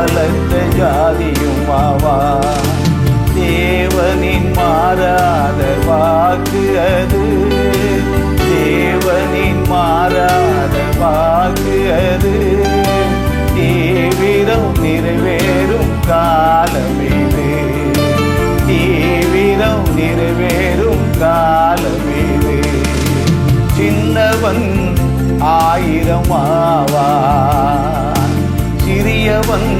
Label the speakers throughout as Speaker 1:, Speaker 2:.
Speaker 1: பலத்த ஜாதியுமாவா தேவனின் மாறாத வாக்கு அது. தேவனின் மாறாத வாக்கு அது. தீவிரம் நிறைவேறும் காலம் இது தீவிரம் நிறைவேறும் காலம் இது சின்னவன் ஆயிரமாவா சிறியவன்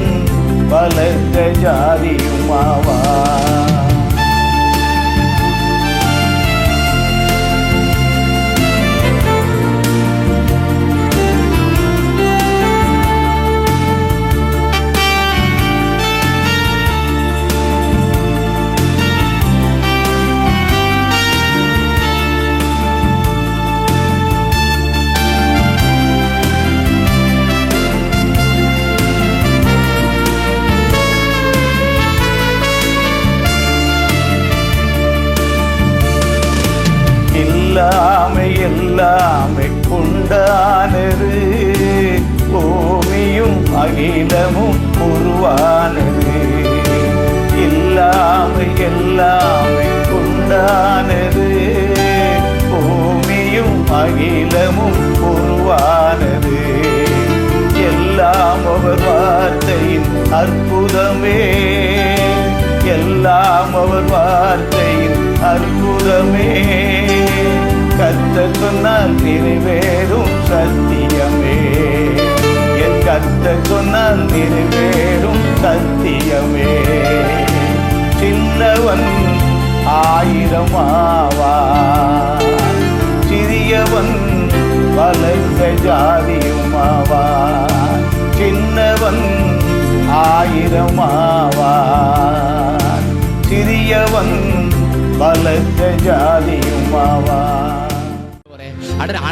Speaker 1: பலத்த ஜாதியுமாவா சொன்னால் நிறைவேறும் சத்தியமே. என் கத்த சொன்னால் நிறைவேறும் சத்தியமே. சின்னவன் ஆயிரம் ஆவா சிறியவன் வளர்ந்த ஜாதியும் ஆவா சின்னவன் ஆயிரம் ஆவா சிறியவன் பலத்த
Speaker 2: ஜாதி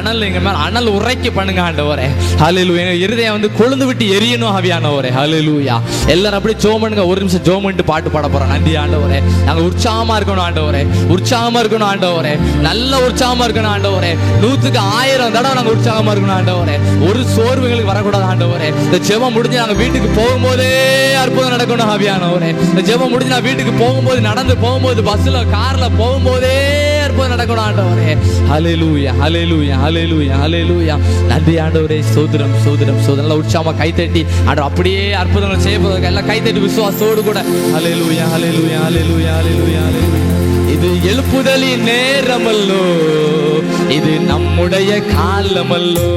Speaker 2: அனல் எங்க மேல அனல் உரைக்க பண்ணுங்க ஆண்டவரே. ஹலிலு எங்க இருதயம் வந்து கொழுந்து விட்டு எரியணும் ஆவியானவரே. ஹலிலூயா எல்லாரும் அப்படியே ஜோம் பண்ணுங்க. ஒரு நிமிஷம் ஜோம் பண்ணிட்டு பாட்டு பாட போறோம். நன்றி ஆண்டவரே. நாங்க உற்சாகமா இருக்கணும் ஆண்டவரே. உற்சாகமா இருக்கணும் ஆண்டவரே. நல்ல உற்சாகமா இருக்கணும் ஆண்டவரே. நூத்துக்கு ஆயிரம் தடவை நாங்க உற்சாகமா இருக்கணும் ஆண்டவரே. ஒரு சோர்வு எங்களுக்கு வரக்கூடாது ஆண்டவரே. இந்த ஜெபம் முடிஞ்சு நாங்க வீட்டுக்கு போகும்போதே அற்புதம் நடக்கணும் ஆவியானவரே. இந்த ஜெபம் முடிஞ்சு நான் வீட்டுக்கு போகும்போது நடந்து போகும்போது பஸ்ல கார்ல போகும்போதே அற்புதம் நடக்கணும் ஆண்டவரே ஹalleluya ஹalleluya ஹalleluya ஹalleluya நன்றி ஆண்டவரே சோதரம் சோதரம் சோதரம் நல்லா உற்சாகமா கை தட்டி ஆண்டவர் அப்படியே அற்புதங்கள் செய்ய போவதற்கு எல்லாம் கை தட்டி விசுவாசத்தோடு கூட ஹalleluya ஹalleluya ஹalleluya ஹalleluya ஹalleluya இது எழுப்புதலின் நேரமல்லோ இது நம்முடைய காலமல்லோ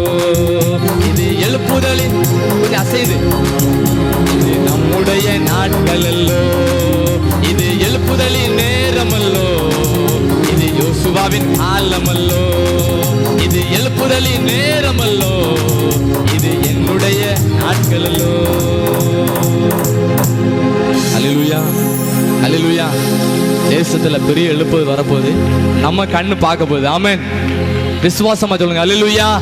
Speaker 2: இது எழுப்புதலின் கொஞ்சம் அசைது இது நம்முடைய நாட்கள் அல்லோ இது எழுப்புதலின் நேரமல்லோ இது யோசுவாவின் காலமல்லோ இது எழுப்புதலி நேரமல்லோ. இது என்னுடைய நாட்கள் அலிலுயா அலிலுயா. அல்லேலூயா தேசத்துல பெரிய எழுப்புது வரப்போகுது. நம்ம கண்ணு பார்க்க போகுது ஆமேன். விசுவாசமா சொல்லுங்க. அலிலுயா.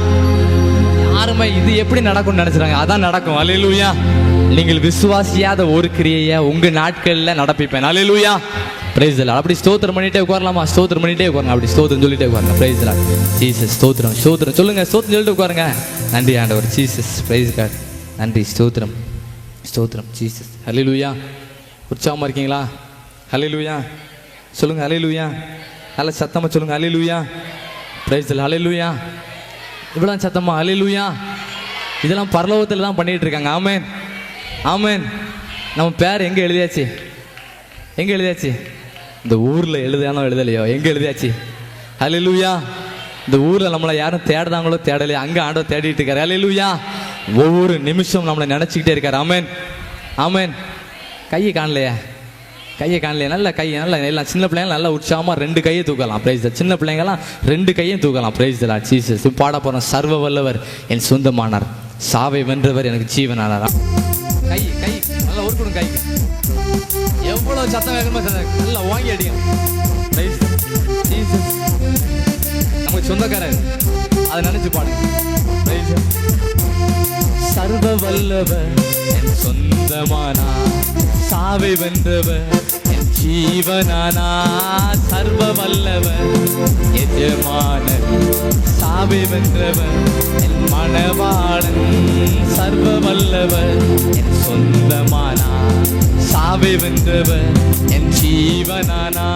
Speaker 2: யாருமே இது எப்படி நடக்கும்னு நினைச்சாங்க அதான் நடக்கும். அலிலுயா. நீங்கள் விசுவாசியாத ஒரு கிரியையை உங்க நாட்கள்ல நடப்பிப்பேன். அலிலுயா. பிரைஸ் அப்படி ஸ்தோத்திரம் பண்ணிட்டே உட்காரலாமா? ஸ்தோத்திரம் பண்ணிட்டே உட்காருங்க. அப்படி ஸ்தோத்திரம் சொல்லிட்டே உட்காருங்க. பிரைஸ் ஜீசஸ் ஸ்தோத்திரம் ஸ்தோத்திரம். சொல்லுங்க ஸ்தோத்திரம் சொல்லிட்டு உட்காருங்க. நன்றி ஆண்டவர். ஜீசஸ் பிரைஸ் கார்டு நன்றி ஸ்தோத்திரம் ஸ்தோத்திரம். ஜீசஸ் லூயா உற்சாகமாக இருக்கீங்களா? ஹalleluya சொல்லுங்க லூயா நல்ல சத்தமா சொல்லுங்க ஹalleluya பிரைஸ் லூயா இவ்வளோ சத்தமா? லூயா இதெல்லாம் பரலோகத்தில் தான் பண்ணிகிட்டு இருக்காங்க. ஆமேன் ஆமேன் நம்ம பேர் எங்கே எழுதியாச்சு? எங்கே எழுதியாச்சு? இந்த ஊரில் எழுதானோ எழுதலையோ? எங்கே எழுதியாச்சு? ஹalleluya. இந்த ஊரில் நம்மளை யாரும் தேடுறாங்களோ தேடலையோ அங்கே ஆண்டோ தேடிட்டு இருக்காரு. ஹalleluya. ஒவ்வொரு நிமிஷம் நம்மளை நினச்சிக்கிட்டே இருக்காரு. அமேன் ஆமென் கையை காணலையா? கையை காணலையா? நல்ல கை நல்ல எல்லாம் சின்ன பிள்ளைங்க நல்லா உற்சாகமாக ரெண்டு கையை தூக்கலாம். பிரைஸ் சின்ன பிள்ளைங்கலாம் ரெண்டு கையும் தூக்கலாம். பிரைஸ் தலா சீசஸ் பாட போகிறோம் சர்வ வல்லவர் என் சொந்தமானார். சாவை வென்றவர் எனக்கு ஜீவனானார். கை கை. நல்லா ஒரு கை எவ்வளோ சத்தம் வேகமா சத்தம் நல்லா வாங்கி அடிக்கும் நம்ம நமக்கு சொந்தக்காரர். அதை நினைச்சு பாடு சர்வ வல்லவர் என் சொந்தமானா சாவை வென்றவர் என் ஜீவனானா சர்வ வல்லவர் எஜமான சாவை வென்றவர். மணவாளன் சர்வ வல்லவர் என் சொந்தமானா சாவை வென்றவர் என் ஜீவனானா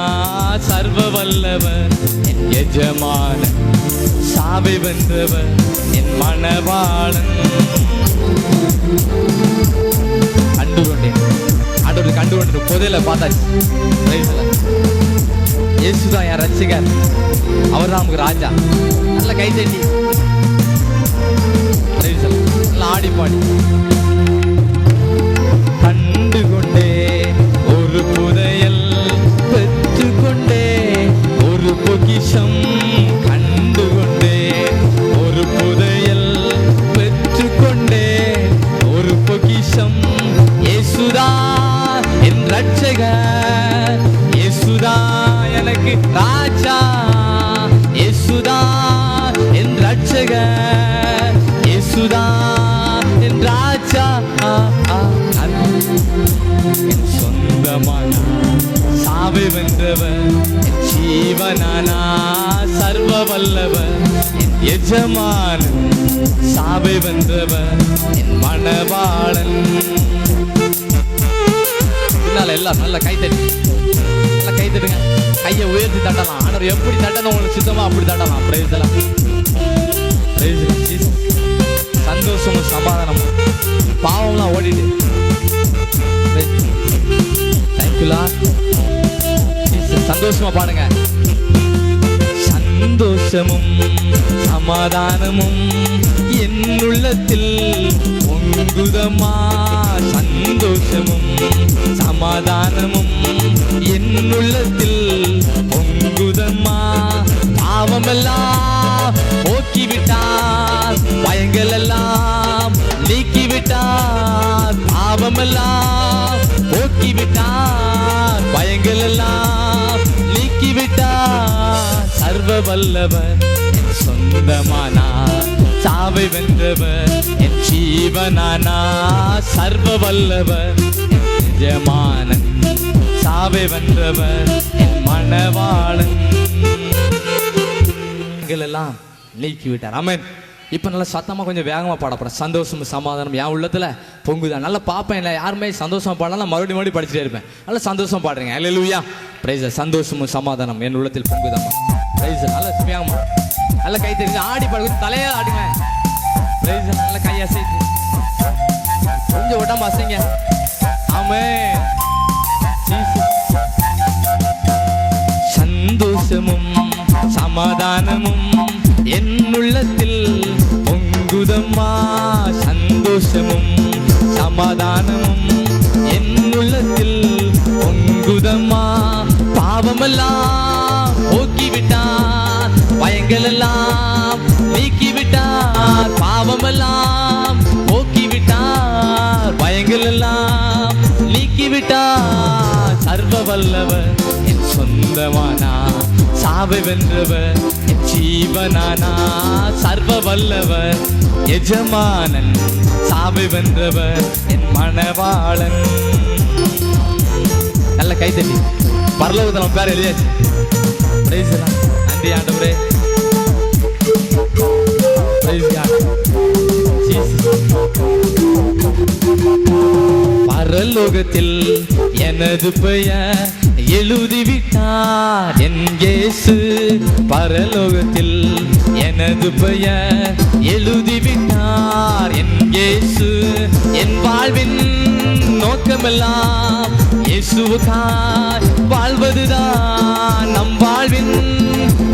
Speaker 2: சர்வ வல்லவர் என் எஜமான சாவை வென்றவர் என் மணவாளன். கண்டு கொண்டேன் ஆண்டவர் கண்டு கொண்டு புதையில பார்த்தாச்சு. Praise the Lord. இயேசுதான் என் ரட்சிகர். அவர் தான் நமக்கு ராஜா. நல்ல கை தட்டி நீச்சல் நல்லா ஆடி பாடி. கண்டு கொண்டே ஒரு புதையல் பெற்று கொண்டே ஒரு பொக்கிஷம் கண்டு கொண்டே ஒரு புதையல் பெற்று கொண்டே ஒரு பொக்கிஷம் என் ரட்சகர் எனக்கு ராஜா. என் சொந்தமான சாவை வென்றவர் என் ஜீவனானா சர்வ வல்லவர் என் எஜமான சாவை வென்றவர் என் மணவாளன். பின்னால எல்லாம் நல்ல கை தட்டி. நல்ல கை தட்டுங்க. கையை உயர்த்தி தட்டலாம். ஆனால் எப்படி தட்டணும்? உங்களுக்கு சித்தமா? அப்படி தட்டலாம். பிரைஸ் எல்லாம் பிரைஸ் சந்தோஷம் சமாதானம். பாவம்லாம் ஓடிட்டு. தேங்க்யூலா சந்தோஷமா பாடுங்க. சந்தோஷமும் சமாதானமும் என்னுள்ளத்தில் பொங்குதமா சந்தோஷமும் சமாதானமும் என்னுள்ளத்தில் பொங்குதமா பாவமெல்லாம் பாவமெல்லாம் போக்கிவிட்டார் பயங்கள் எல்லாம் நீக்கிவிட்டார் பாவமெல்லாம் போக்கிவிட்டார் பயங்கள் எல்லாம் நீக்கிவிட்டார். சர்வ வல்லவர் என் சொந்தமானா சாவை வென்றவர் என் ஜீவனானா சர்வ வல்லவர் என் எஜமானன் சாவை வென்றவர் என் மணவாளன். எல்லாம் நீக்கிவிட்டார். அமன் இப்போ நல்லா சத்தமாக கொஞ்சம் வேகமாக பாடப்படும் சந்தோஷம் சமாதானம். என் உள்ளத்தில் பொங்குதான் நல்லா பார்ப்பேன் இல்லை யாருமே சந்தோஷமா பாடலாம் மறுபடியும் மறுபடியும் படிச்சுட்டே இருப்பேன். நல்லா சந்தோஷம் பாடுறீங்க. அல்லேலூயா பிரைஸ் சந்தோஷமும் சமாதானம். என் உள்ளத்தில் பொங்குதாம்மா. பிரைஸ் நல்ல சுமையாமா நல்ல கை தெரிஞ்சு ஆடி பாடு. கொஞ்சம் ஆடுங்க பிரைஸ் நல்ல கை அசைத்து கொஞ்சம் உடம்பு அசைங்க. ஆமே சந்தோஷமும் சமாதானமும் என் உள்ளத்தில் சந்தோஷமும் சமாதானமும் என் உள்ளத்தில் பொங்குதம்மா. பாவமெல்லாம் போக்கிவிட்டார் பயங்களெல்லாம் நீக்கிவிட்டார் பாவமெல்லாம் போக்கிவிட்டார் பயங்களெல்லாம் நீக்கிவிட்டார் சர்வ வல்லவர் என் சொந்தமானார். சாவை வென்றவர் ஜீவனானா சர்வ வல்லவர் எஜமானன். சாவை வென்றவர் என் மணவாளன். நல்ல கை தட்டி. பரலோகத்தில் நம்ம பேர் எழுதியாச்சு. நன்றி ஆண்டவரே. பரலோகத்தில் எனது பெயர் எழுதிவிட்டார் என் இயேசு. பரலோகத்தில் எனது பெயர் எழுதிவிட்டார் என் இயேசு. என் வாழ்வின் நோக்கமெல்லாம் இயேசுவுக்காய் வாழ்வதுதான். நம் வாழ்வின்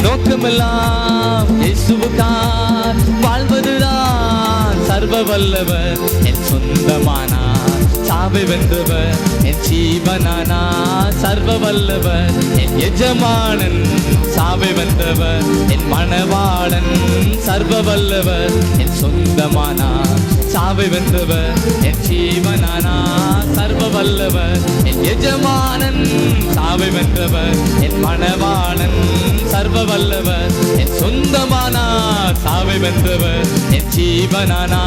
Speaker 2: நோக்கமெல்லாம் இயேசுவுக்காய் வாழ்வதுதான். சர்வ வல்லவர் என் சொந்தமான சாவை வென்றவர் என் ஜீவனானா சர்வ வல்லவர் என் எஜமானன் சாவை வென்றவர் என் மணவாளன் சர்வ வல்லவர் என் சொந்தமானா சாவை வென்றவர் என் ஜீவனானா சர்வ வல்லவர் என் எஜமானன் சாவை வென்றவர் என் மணவாளன் சர்வ வல்லவர் என் சொந்தமானா சாவை வென்றவர் என் ஜீவனானா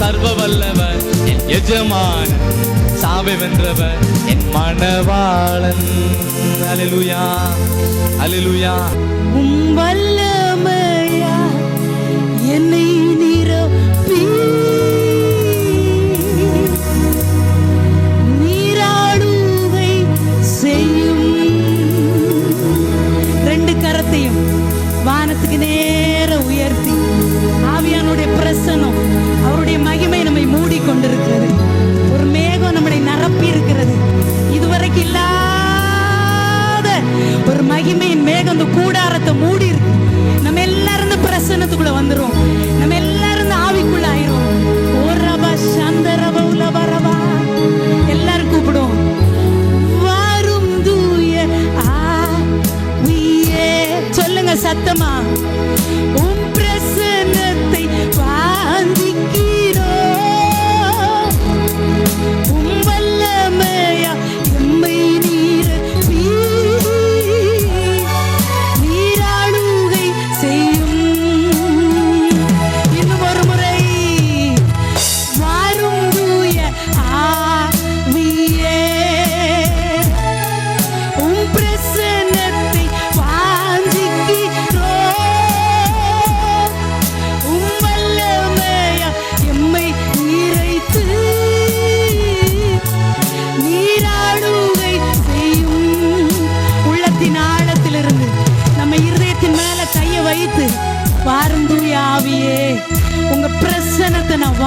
Speaker 2: சர்வ வல்லவர் என் எஜமானன் சாவை வென்றவர் என் மணவாளன். அலிலுயா அலிலுயா
Speaker 3: உம் வல்லமையா என்னை மகிமை நம்மை மூடி கொண்டிருக்கிறது ஒரு மேகம் நம்மளை நிரப்பி இருக்கிறது இதுவரைக்கும் இல்லாத ஒரு மகிமையின் மேகம் அந்த கூடாரத்தை மூடி இருக்கு நம்ம எல்லாரும் பிரசனத்துக்குள்ள வந்துடும்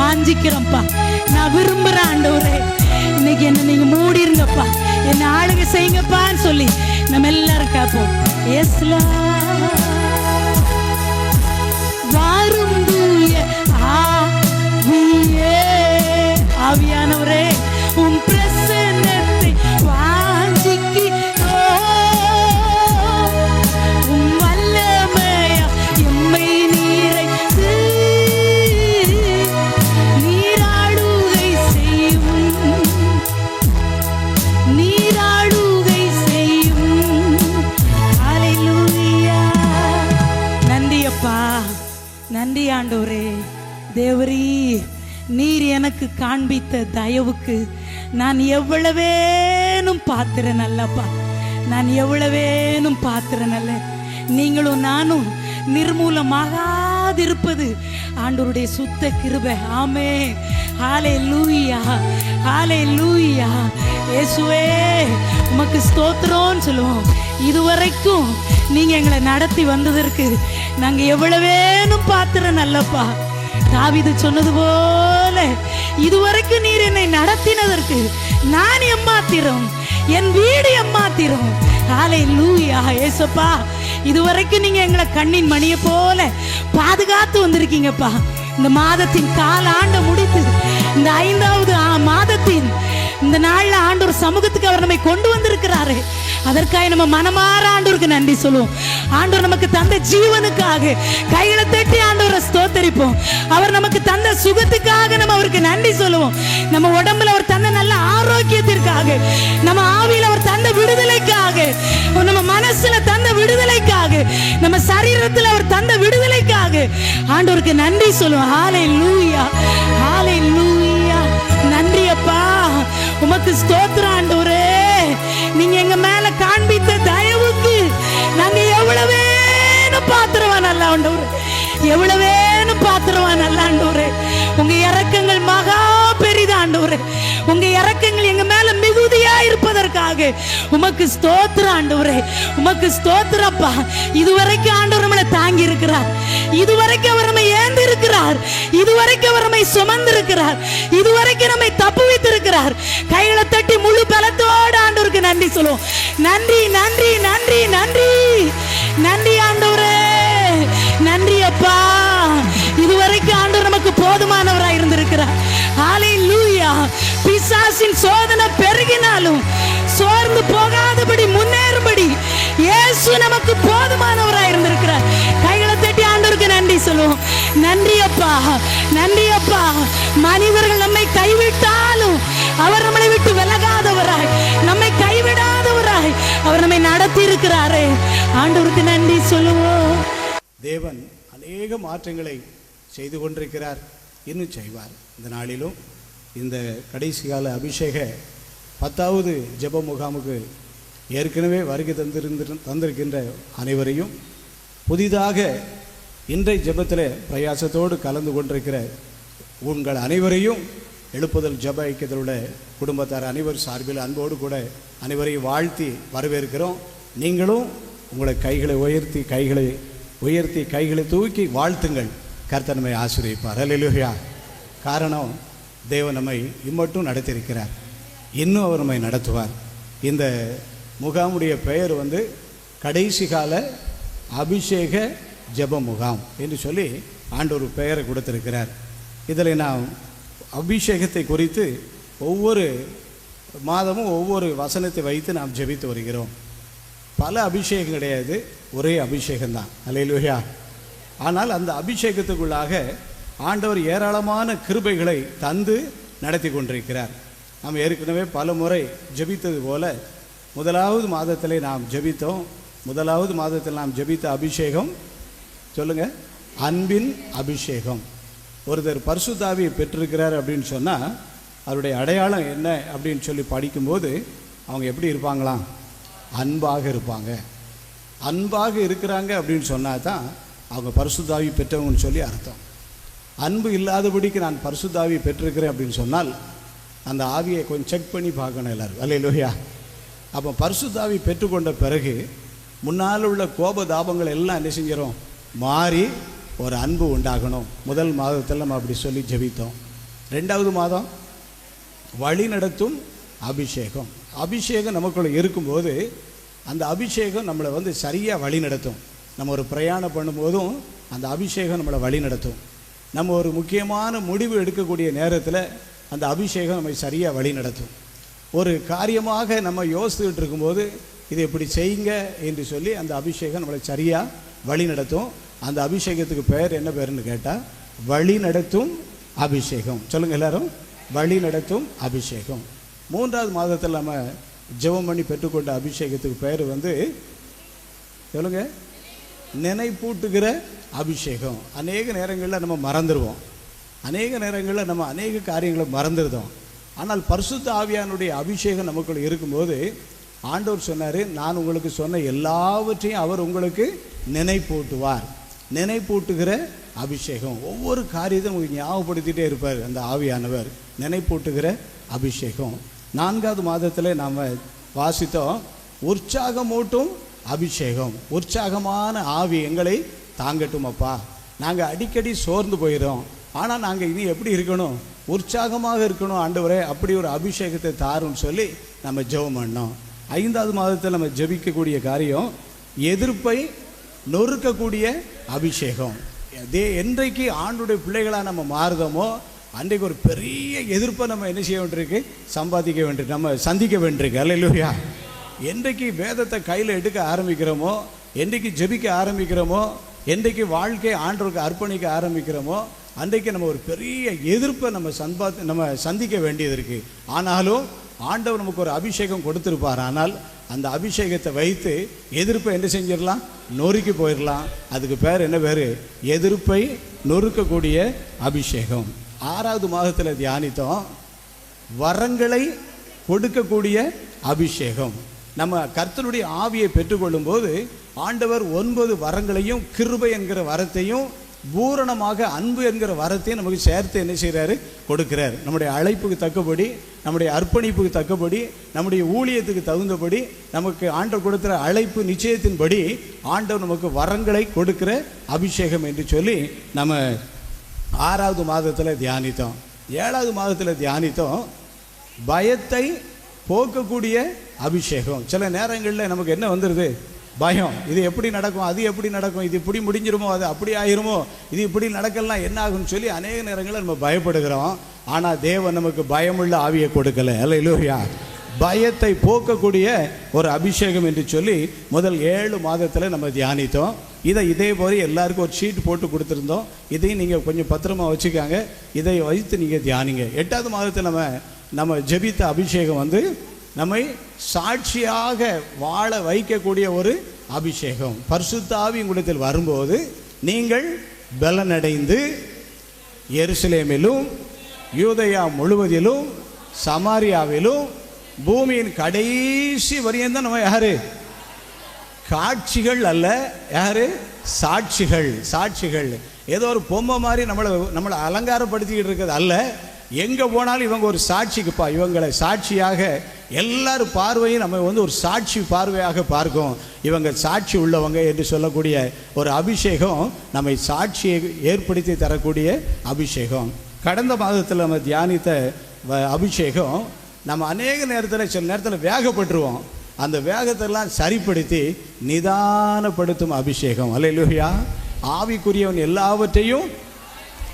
Speaker 3: வாஞ்சிக்கிறோம்ப்பா நான் வாஞ்சிக்கிறேன்ப்பா ஆண்டவரே இன்னைக்கு என்ன நீங்க மூடிருங்கப்பா. என்ன ஆளுங்க செய்யுங்கப்பான்னு சொல்லி நம்ம எல்லாரும் கேட்போம். எஸ்லா வாரும் தூய காண்பித்த தயவுக்கு நான் எவ்வளவேனும் பாத்திரன் அல்லப்பா. நான் எவ்வளவேனும் பாத்திரன் அல்ல. நீங்களும் நானும் நிர்மூலமாகாதிருப்பது ஆண்டோருடைய சுத்த கிருபை. ஆமே ஹாலே லூயா ஹாலே லூயா இயேசுவே உமக்கு ஸ்தோத்திரம்னு சொல்லுவோம். இதுவரைக்கும் நீங்க எங்களை நடத்தி வந்ததற்கு நாங்க எவ்வளவேனும் பாத்திரம் நல்லப்பா தாவிது சொன்னது போல இதுவரைக்கும் நீர் என்னை நடத்தினதற்கு நான் எம்மாத்திரம் என் வீடு எம்மாத்திரம். ஆலை லூயா ஏசப்பா இதுவரைக்கும் நீங்க எங்களை கண்ணின் மணியை போல பாதுகாத்து வந்திருக்கீங்கப்பா. இந்த மாதத்தின் கால ஆண்டு முடித்து இந்த ஐந்தாவது ஆ- மாதத்தின் இந்த நாளில் ஆண்டோர் சமூகத்துக்கு அவர் நம்மை கொண்டு வந்திருக்கிறாரு. அதற்காக நம்ம மனமாற ஆண்டோருக்கு நன்றி சொல்லுவோம். ஆண்டவர் நமக்கு தந்த ஜீவனுக்காக கைகளை தட்டி ஆண்டவரை ஸ்தோத்தரிப்போம். அவர் நமக்கு தந்த சுகத்துக்காக நம்ம அவருக்கு நன்றி சொல்லுவோம். நம்ம உடம்புல அவர் தந்த நல்ல ஆரோக்கியத்திற்காக நம்ம ஆவியில அவர் தந்த விடுதலைக்காக நம்ம மனசுல தந்த விடுதலைக்காக நம்ம சரீரத்தில் அவர் தந்த விடுதலைக்காக ஆண்டவருக்கு நன்றி சொல்லுவோம். ஆலை லூயா ஆலை லூயா நன்றி அப்பா உமக்கு ஸ்தோத்திரம் ஆண்டவரே. நீங்க எங்க மேல எவ்வளவேன்னு பாத்திரவா நல்ல ஆண்டவரே எவ்வளவேன்னு பாத்திரவா நல்ல ஆண்டவரே உங்க இறக்கங்கள் மகா பெரிது ஆண்டவரே உங்க இறக்கங்கள் எங்க மேல மிகுதியா இருப்பதற்காக உமக்கு ஸ்தோத்திர ஆண்டவரே. உமக்கு ஸ்தோத்திரப்பா இதுவரைக்கும் ஆண்டவர் நம்மளை தாங்கி இருக்கிறார் இதுவரைக்கும் அவர் நம்மை ஏந்தி இருக்கிறார் இதுவரைக்கும் அவர் நம்மை சுமந்து இருக்கிறார் இதுவரைக்கும் நம்மை தப்பு வைத்திருக்கிறார் கைகளை தட்டி முழு பலத்தோடு ஆண்டவருக்கு நன்றி சொல்லுவோம். நன்றி நன்றி நன்றி நன்றி. நன்றி. நமக்கு போதுமானவராய் இருந்திருக்கிறார். ஆலை லூயா பிசாசின் சோதனை பெருகினாலும் சோர்ந்து போகாதபடி முன்னேறும்படி இயேசு நமக்கு போதுமானவராய் இருந்திருக்கிறார். கைகளை தட்டி ஆண்டவருக்கு நன்றி சொல்லுவோம். நன்றி அப்பா. நன்றி அப்பா. மனிதர்கள் நம்மை கைவிட்டாலும் அவர் நம்மளை விட்டு விலகாதவராய் நம்மை கைவிடாதவராய் அவர் நம்மை நடத்தி இருக்கிறாரே ஆண்டவருக்கு நன்றி சொல்லுவோம்.
Speaker 1: தேவன் அநேக மாற்றங்களை செய்து கொண்டிருக்கிறார். இன்னும் செய்வார். இந்த நாளிலும் இந்த கடைசி கால அபிஷேக பத்தாவது ஜப முகாமுக்கு ஏற்கனவே வருகை தந்திருந்து தந்திருக்கின்ற அனைவரையும் புதிதாக இன்றைய ஜெபத்தில் பிரயாசத்தோடு கலந்து கொண்டிருக்கிற உங்கள் அனைவரையும் எழுப்புதல் ஜெப ஐக்கியத்தில் குடும்பத்தார் அனைவர் சார்பில் அன்போடு கூட அனைவரையும் வாழ்த்தி வரவேற்கிறோம். நீங்களும் உங்களை கைகளை உயர்த்தி கைகளை உயர்த்தி கைகளை தூக்கி வாழ்த்துங்கள். கர்த்தர் நம்மை ஆசிரியப்பார் அல்லேலூயா காரணம் தேவன் நம்மை இம்மட்டும் நடத்தியிருக்கிறார். இன்னும் அவர் நம்மை நடத்துவார். இந்த முகாமுடைய பெயர் வந்து கடைசி கால அபிஷேக ஜெப முகாம் என்று சொல்லி ஆண்டவர் பெயரை கொடுத்திருக்கிறார். இதில் நாம் அபிஷேகத்தை குறித்து ஒவ்வொரு மாதமும் ஒவ்வொரு வசனத்தை வைத்து நாம் ஜெபித்து வருகிறோம். பல அபிஷேகம் கிடையாது ஒரே அபிஷேகம்தான். அலையிலுயா ஆனால் அந்த அபிஷேகத்துக்குள்ளாக ஆண்டவர் ஏராளமான கிருபைகளை தந்து நடத்தி கொண்டிருக்கிறார். நாம் ஏற்கனவே பல முறை ஜெபித்தது போல முதலாவது மாதத்திலே நாம் ஜெபித்தோம். முதலாவது மாதத்தில் நாம் ஜெபித்த அபிஷேகம் சொல்லுங்கள் அன்பின் அபிஷேகம். ஒருத்தர் பரிசுத்தாவியை பெற்றிருக்கிறார் அப்படின்னு சொன்னால் அவருடைய அடையாளம் என்ன அப்படின்னு சொல்லி படிக்கும்போது அவங்க எப்படி இருப்பாங்களாம்? அன்பாக இருப்பாங்க. அன்பாக இருக்கிறாங்க அப்படின்னு சொன்னால் தான் அவங்க பரிசுத்தாவி பெற்றவங்கன்னு சொல்லி அர்த்தம். அன்பு இல்லாதபடிக்கு நான் பரிசுத்தாவி பெற்றிருக்கிறேன் அப்படின்னு சொன்னால் அந்த ஆவியை கொஞ்சம் செக் பண்ணி பார்க்கணும் எல்லாரும். இல்லையா அப்போ பரிசுத்தாவி பெற்றுக்கொண்ட பிறகு முன்னால் உள்ள கோப தாபங்கள் எல்லாம் என்ன செஞ்சிடும் மாறி ஒரு அன்பு உண்டாகணும். முதல் மாதத்தில் நம்ம அப்படி சொல்லி ஜெபித்தோம். ரெண்டாவது மாதம் வழி நடத்தும் அபிஷேகம். அபிஷேகம் நமக்குள்ளே இருக்கும்போது அந்த அபிஷேகம் நம்மளை வந்து சரியாக வழி நடத்தும். நம்ம ஒரு பிரயாணம் பண்ணும்போதும் அந்த அபிஷேகம் நம்மளை வழி நடத்தும். நம்ம ஒரு முக்கியமான முடிவு எடுக்கக்கூடிய நேரத்தில் அந்த அபிஷேகம் நம்மை சரியாக வழி நடத்தும். ஒரு காரியமாக நம்ம யோசித்துக்கிட்டு இருக்கும்போது இதை இப்படி செய்யுங்க என்று சொல்லி அந்த அபிஷேகம் நம்மளை சரியாக வழி நடத்தும். அந்த அபிஷேகத்துக்கு பெயர் என்ன பேருன்னு கேட்டால் வழி நடத்தும் அபிஷேகம். சொல்லுங்கள் எல்லாரும். வழி நடத்தும் அபிஷேகம். மூன்றாவது மாதத்தில் நம்ம ஜெபம் பண்ணி பெற்றுக்கொண்ட அபிஷேகத்துக்கு பெயர் வந்து சொல்லுங்கள் நினைப்பூட்டுகிற அபிஷேகம். அநேக நேரங்களில் நம்ம மறந்துடுவோம் அநேக நேரங்களில் நம்ம அநேக காரியங்களை மறந்துடுதோம் ஆனால் பரிசுத்த ஆவியானுடைய அபிஷேகம் நமக்குள்ள இருக்கும்போது ஆண்டவர் சொன்னார் நான் உங்களுக்கு சொன்ன எல்லாவற்றையும் அவர் உங்களுக்கு நினைப்பூட்டுவார். நினைப்பூட்டுகிற அபிஷேகம். ஒவ்வொரு காரியத்தையும் உங்களுக்கு ஞாபகப்படுத்திகிட்டே இருப்பார் அந்த ஆவியானவர். நினைப்பூட்டுகிற அபிஷேகம். நான்காவது மாதத்தில் நாம் வாசித்தோம் உற்சாகமூட்டும் அபிஷேகம் உற்சாகமான ஆவி எங்களை தாங்கட்டும் அப்பா நாங்கள் அடிக்கடி சோர்ந்து போயிடும் ஆனால் நாங்கள் இனி எப்படி இருக்கணும்? உற்சாகமாக இருக்கணும் ஆண்டவரே. அப்படி ஒரு அபிஷேகத்தை தாருன்னு சொல்லி நம்ம ஜெபம் பண்ணோம். ஐந்தாவது மாதத்தில் நம்ம ஜெபிக்கக்கூடிய காரியம் எதிர்ப்பை நொறுக்கக்கூடிய அபிஷேகம். அதே என்றைக்கு ஆண்டுடைய பிள்ளைகளாக நம்ம மாறுதோமோ அன்றைக்கு ஒரு பெரிய எதிர்ப்பை நம்ம என்ன செய்ய வேண்டியிருக்கு? சம்பாதிக்க வேண்டியிருக்கு. நம்ம சந்திக்க வேண்டியிருக்கு. அல்லையா என்றைக்கு வேதத்தை கையில் எடுக்க ஆரம்பிக்கிறோமோ என்றைக்கு ஜெபிக்க ஆரம்பிக்கிறோமோ என்றைக்கு வாழ்க்கை ஆண்டவருக்கு அர்ப்பணிக்க ஆரம்பிக்கிறோமோ அன்றைக்கு நம்ம ஒரு பெரிய எதிர்ப்பை நம்ம சம்பா நம்ம சந்திக்க வேண்டியது இருக்குது ஆனாலும் ஆண்டவர் நமக்கு ஒரு அபிஷேகம் கொடுத்துருப்பார். ஆனால் அந்த அபிஷேகத்தை வைத்து எதிர்ப்பை என்ன செஞ்சிடலாம்? நொறுக்கி போயிடலாம். அதுக்கு பேர் என்ன பேர்? எதிர்ப்பை நொறுக்கக்கூடிய அபிஷேகம். ஆறாவது மாதத்தில் தியானித்தோம். வரங்களை கொடுக்கக்கூடிய அபிஷேகம். நம்ம கர்த்தனுடைய ஆவியை பெற்றுக்கொள்ளும் போது ஆண்டவர் ஒன்பது வரங்களையும் கிருபை என்கிற வரத்தையும் பூரணமாக அன்பு என்கிற வரத்தையும் நமக்கு சேர்த்து என்ன செய்கிறாரு கொடுக்கிறார். நம்முடைய அழைப்புக்கு தக்கபடி நம்முடைய அர்ப்பணிப்புக்கு தக்கபடி நம்முடைய ஊழியத்துக்கு தகுந்தபடி நமக்கு ஆண்டவர் கொடுக்குற அழைப்பு நிச்சயத்தின்படி ஆண்டவர் நமக்கு வரங்களை கொடுக்கிற அபிஷேகம் என்று சொல்லி நம்ம ஆறாவது மாதத்தில் தியானித்தோம். ஏழாவது மாதத்தில் தியானித்தோம். பயத்தை போக்கக்கூடிய அபிஷேகம். சில நேரங்களில் நமக்கு என்ன வந்துடுது பயம். இது எப்படி நடக்கும்? அது எப்படி நடக்கும்? இது இப்படி முடிஞ்சிருமோ? அது அப்படி ஆயிருமோ? இது இப்படி நடக்கலாம் என்ன ஆகும்னு சொல்லி அநேக நேரங்களில் நம்ம பயப்படுகிறோம். ஆனால் தேவன் நமக்கு பயமுள்ள ஆவியை கொடுக்கல. அல்ல இல்லையா பயத்தை போக்கக்கூடிய ஒரு அபிஷேகம் என்று சொல்லி முதல் ஏழு மாதத்தில் நம்ம தியானித்தோம். இதை இதே போல எல்லாருக்கும் ஒரு ஷீட் போட்டு கொடுத்துருந்தோம். இதையும் நீங்கள் கொஞ்சம் பத்திரமா வச்சுக்காங்க. இதை வைத்து நீங்கள் தியானிங்க. எட்டாவது மாதத்தில் நம்ம நம்ம ஜெபித்த அபிஷேகம் வந்து நம்மை சாட்சியாக வாழ வைக்கக்கூடிய ஒரு அபிஷேகம். பரிசுத்த ஆவி உங்களிடத்தில் வரும்போது நீங்கள் பலனடைந்து எருசலேமிலும் யூதயா முழுவதிலும் சமாரியாவிலும் பூமியின் கடைசி வரையும் தான் நம்ம யாரு? காட்சிகள் அல்ல. யாரு? சாட்சிகள். சாட்சிகள். ஏதோ ஒரு பொம்மை மாதிரி நம்மளை நம்மளை அலங்காரப்படுத்திக்கிட்டு இருக்கிறது அல்ல. எங்கே போனாலும் இவங்க ஒரு சாட்சிக்குப்பா. இவங்களை சாட்சியாக எல்லாரும் பார்வையும் நம்ம வந்து ஒரு சாட்சி பார்வையாக பார்க்கும். இவங்க சாட்சி உள்ளவங்க என்று சொல்லக்கூடிய ஒரு அபிஷேகம் நம்மை சாட்சியை ஏற்படுத்தி தரக்கூடிய அபிஷேகம். கடந்த மாதத்தில் நம்ம தியானித்த வ- அபிஷேகம் நம்ம அநேக நேரத்தில் சில நேரத்தில் வேகப்பட்டுருவோம். அந்த வேகத்தெல்லாம் சரிப்படுத்தி நிதானப்படுத்தும் அபிஷேகம். அல்லையா ஆவிக்குரியவன் எல்லாவற்றையும்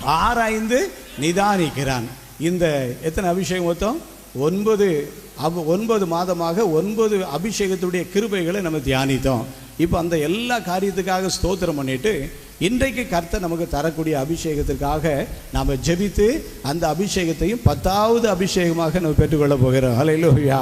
Speaker 1: ஆராய்ந்து நிதானிக்கிறான். இந்த எத்தனை அபிஷேகம் மொத்தம் ஒன்பது அப ஒன்பது மாதமாக ஒன்பது அபிஷேகத்துடைய கிருபைகளை நம்ம தியானித்தோம். இப்போ அந்த எல்லா காரியத்துக்காக ஸ்தோத்திரம் பண்ணிட்டு இன்றைக்கு கர்த்தர் நமக்கு தரக்கூடிய அபிஷேகத்திற்காக நாம் ஜெபித்து அந்த அபிஷேகத்தையும் பத்தாவது அபிஷேகமாக நம்ம பெற்றுக்கொள்ள போகிறோம். ஹalleluya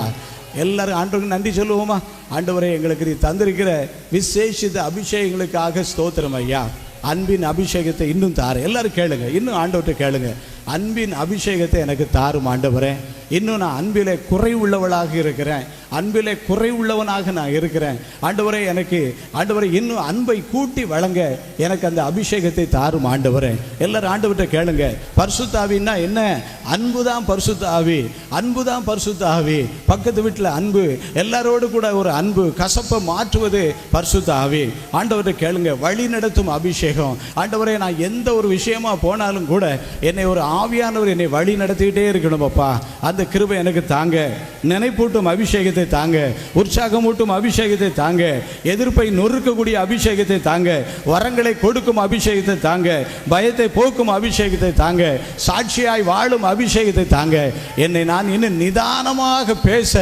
Speaker 1: எல்லாரும் ஆண்டவருக்கு நன்றி சொல்லுவோமா? ஆண்டவரை எங்களுக்கு நீ தந்திருக்கிற விசேஷித்த அபிஷேகங்களுக்காக ஸ்தோத்திரம் ஐயா. அன்பின் அபிஷேகத்தை இன்னும் தாரு. எல்லாரும் கேளுங்க. இன்னும் ஆண்டவர்கிட்ட கேளுங்க. அன்பின் அபிஷேகத்தை எனக்கு தாரும் ஆண்டவரே. இன்னும் நான் அன்பிலே குறை உள்ளவளாக இருக்கிறேன். அன்பிலே குறை உள்ளவனாக நான் இருக்கிறேன். ஆண்டவரே எனக்கு ஆண்டவரை இன்னும் அன்பை கூட்டி வழங்க எனக்கு அந்த அபிஷேகத்தை தாரும் ஆண்டவரே. எல்லாரும் ஆண்டவர்கிட்ட கேளுங்க. பரிசுத்தாவின்னா என்ன? அன்பு தான் பரிசுத்த ஆவி. அன்பு தான் பரிசுத்த ஆவி. பக்கத்து வீட்டில் அன்பு. எல்லாரோடு கூட ஒரு அன்பு. கசப்பை மாற்றுவது பர்சுத்தாவி ஆண்டவர்கிட்ட கேளுங்க. வழி நடத்தும் அபிஷேகம். ஆண்டவரே நான் எந்த ஒரு விஷயமா போனாலும் கூட என்னை ஒரு ஆவியானவர் என்னை வழி நடத்திக்கிட்டே இருக்கணும் அப்பா அந்த கிருபை எனக்கு தாங்க. நினைப்பூட்டும் அபிஷேகத்தை தாங்க. உற்சாகமூட்டும் அபிஷேகத்தை தாங்க. எதிர்ப்பை நொறுக்கக்கூடிய அபிஷேகத்தை தாங்க. வரங்களை கொடுக்கும் அபிஷேகத்தை தாங்க. பயத்தை போக்கும் அபிஷேகத்தை தாங்க. சாட்சியாய் வாழும் அபிஷேகத்தை தாங்க. என்னை நான் இன்னும் நிதானமாக பேச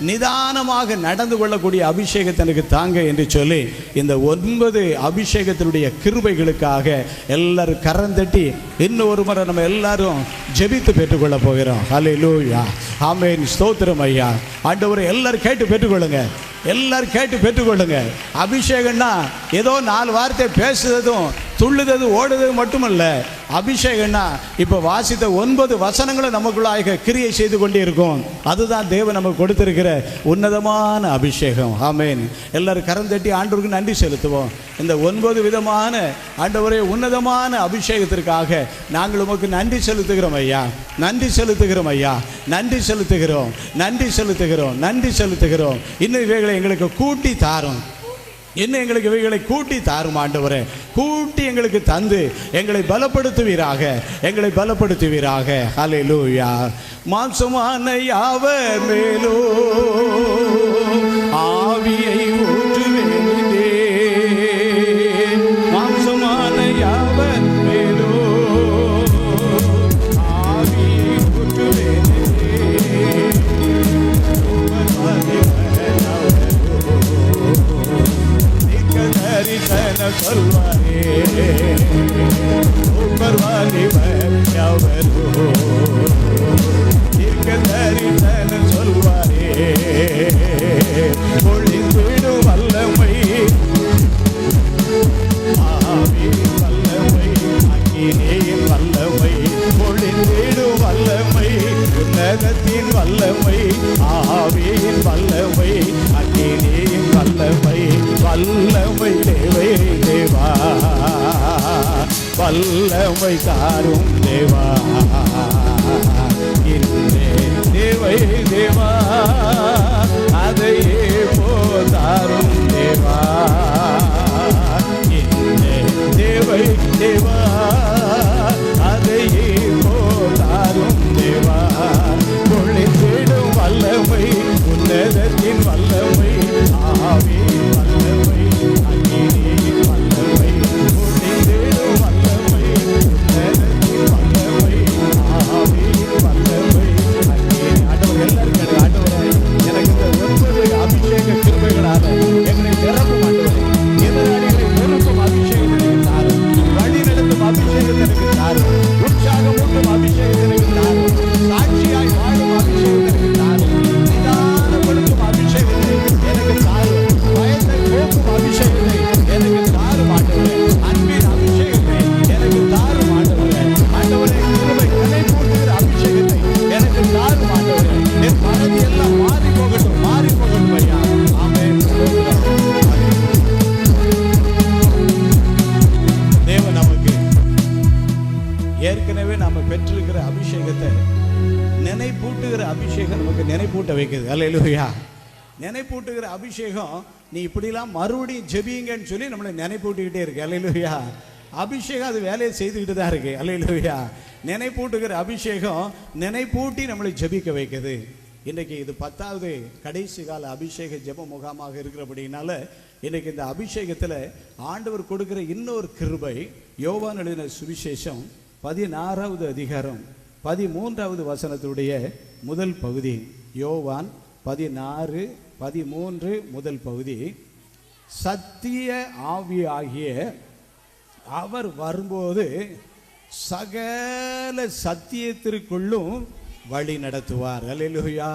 Speaker 1: நிதானமாக நடந்து கொள்ளக்கூடிய அபிஷேகத்தை எனக்கு தாங்க என்று சொல்லி இந்த ஒன்பது அபிஷேகத்தினுடைய கிருபைகளுக்காக எல்லாரும் கரந்தட்டி இன்னும் ஒரு முறை நம்ம எல்லாரும் ஜெபித்து பெற்றுக்கொள்ள போகிறோம். ஹலே லூயா ஆமேன் ஸ்தோத்திரம் ஐயா. ஆண்டவரை எல்லாரும் கேட்டு பெற்றுக்கொள்ளுங்க. எல்லாரும் கேட்டு பெற்றுக்கொள்ளுங்க. அபிஷேகம்னா ஏதோ நாலு வார்த்தை பேசுறதும் துள்ளுதது ஓடுறது மட்டுமல்ல. அபிஷேகம்னா இப்போ வாசித்த ஒன்பது வசனங்களும் நமக்குள்ளாக கிரியை செய்து கொண்டே இருக்கும். அதுதான் தேவன் நமக்கு கொடுத்திருக்கிற உன்னதமான அபிஷேகம். ஆமேன். எல்லாரும் கரந்தட்டி ஆண்டவருக்கு நன்றி செலுத்துவோம். இந்த ஒன்பது விதமான ஆண்டவரே உன்னதமான அபிஷேகத்திற்காக நாங்கள் உமக்கு நன்றி செலுத்துகிறோம் ஐயா. நன்றி செலுத்துகிறோம் ஐயா. நன்றி செலுத்துகிறோம். நன்றி செலுத்துகிறோம். நன்றி செலுத்துகிறோம். இன்னும் இவைகளை எங்களுக்கு கூட்டி தாரும். இன்னும் எங்களுக்கு இவைகளை கூட்டி தாரும் ஆண்டவரே? கூட்டி எங்களுக்கு தந்து எங்களை பலப்படுத்துவீராக. எங்களை பலப்படுத்துவீராக. ஹalleluya மாம்சமான யாவர் மேலோ. ஆவியை Oh, my God. வல்லமை தாரும் தேவா. இன்றே தேவை தேவா. அதையே போதாரும் தேவா. இன்றே தேவை தேவா. அதையே போதாரும் தேவா. பொழிந்திடும் வல்லமை உன்னதத்தின் வல்லமை ஏற்கனவே நாம் பெற்றிருக்கிற அபிஷேகத்தை நினைப்பூட்டுகிற அபிஷேகம் நமக்கு நினைப்பூட்ட வைக்கிறது அல்லையா நினைப்பூட்டுகிற அபிஷேகம் நீ இப்படிலாம் மறுபடியும் ஜெபியுங்கன்னு சொல்லி நம்மளை நினைப்பூட்டிக்கிட்டே இருக்கு. அல்லையா அபிஷேகம் அது வேலையை செய்துக்கிட்டு தான் இருக்கு. அல்லையா நினைப்பூட்டுகிற அபிஷேகம் நினைப்பூட்டி நம்மளை ஜெபிக்க வைக்குது. இன்றைக்கி இது பத்தாவது கடைசி கால அபிஷேக ஜெப முகாமாக இருக்கிறபடினால இன்றைக்கி இந்த அபிஷேகத்தில் ஆண்டவர் கொடுக்குற இன்னொரு கிருபை யோவான் எழுதின சுவிசேஷம் பதினாறாவது அதிகாரம் பதிமூன்றாவது வசனத்துடைய முதல் பகுதி யோவான் பதினாறு பதிமூன்று முதல் பகுதி. சத்திய ஆவியாகிய அவர் வரும்போது சகல சத்தியத்திற்குள்ளும் வழி நடத்துவார். அல்லேலூயா.